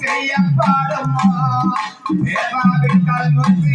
செய்யப்பாடுமா தேவாவிட்டால் முத்து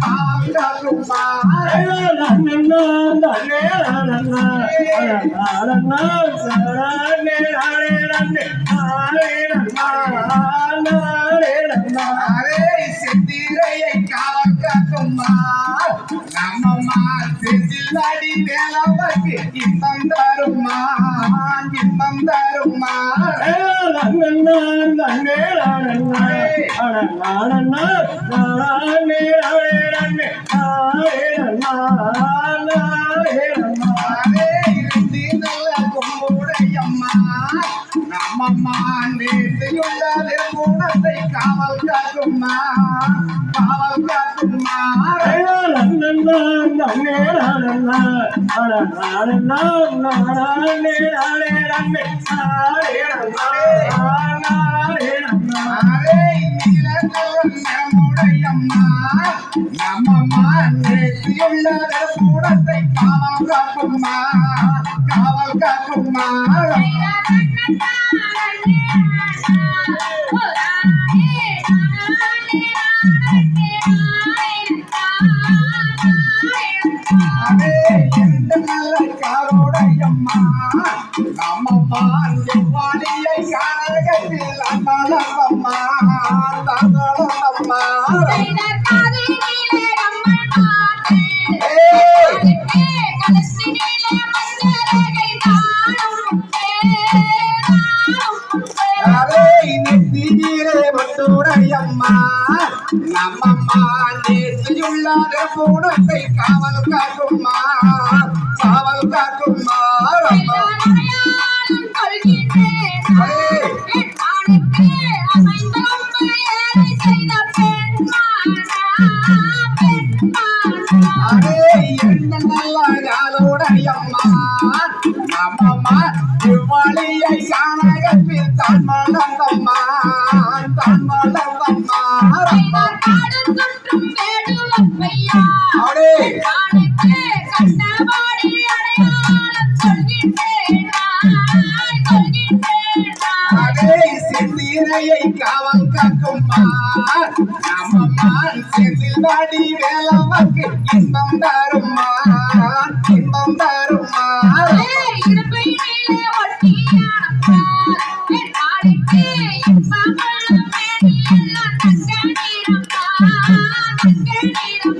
காக்காகும்மா array செந்திரையை காக்காகும்மா நம்மம்மா செந்திலாடி வேலவக்கு இன்பம் தருமா இன்பம் தருமா அரே நம்மம்மா நேர்த்தியுள்ள குணத்தை காவல் காக்கும்மா காவல் காக்கும்மா. நேர்த்தியுள்ள குணத்தை காவல் காக்கும்மா காவல் காக்கும்மா அரே எந்த நல்ல காரோடையம்மா நம்மம்மா எவ்வாடியை காணகத்தில் அம்மா தங்களம்மா பூணத்தை காவல் காக்கும்மா காவல் காக்கும்மா நம்மம்மா இவ்வழியை காணகத்தில் தான் மலர்ந்தம்மா செந்திரையை காவல் காக்கும்மா நம்மம்மா செந்தில் வாடி வேலவக்கு இன்பம் தரும்மா இன்பம் தரும்மா அரே கால்களை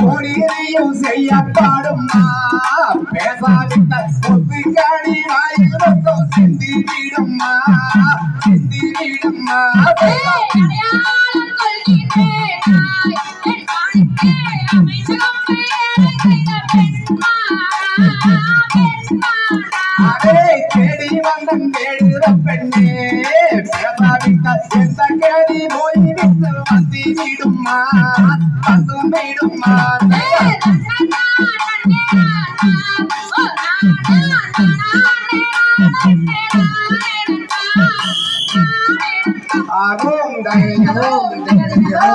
கொண்டம்மா அரே பேசாவிட்ட ஒத்து காடி சிந்தி சிந்தி தேடி வந்தன் தேடுற பெண்ணே பேசாவிட்ட எந்த கேடி போய் விட்டு Home, Diane, home, Diane, home.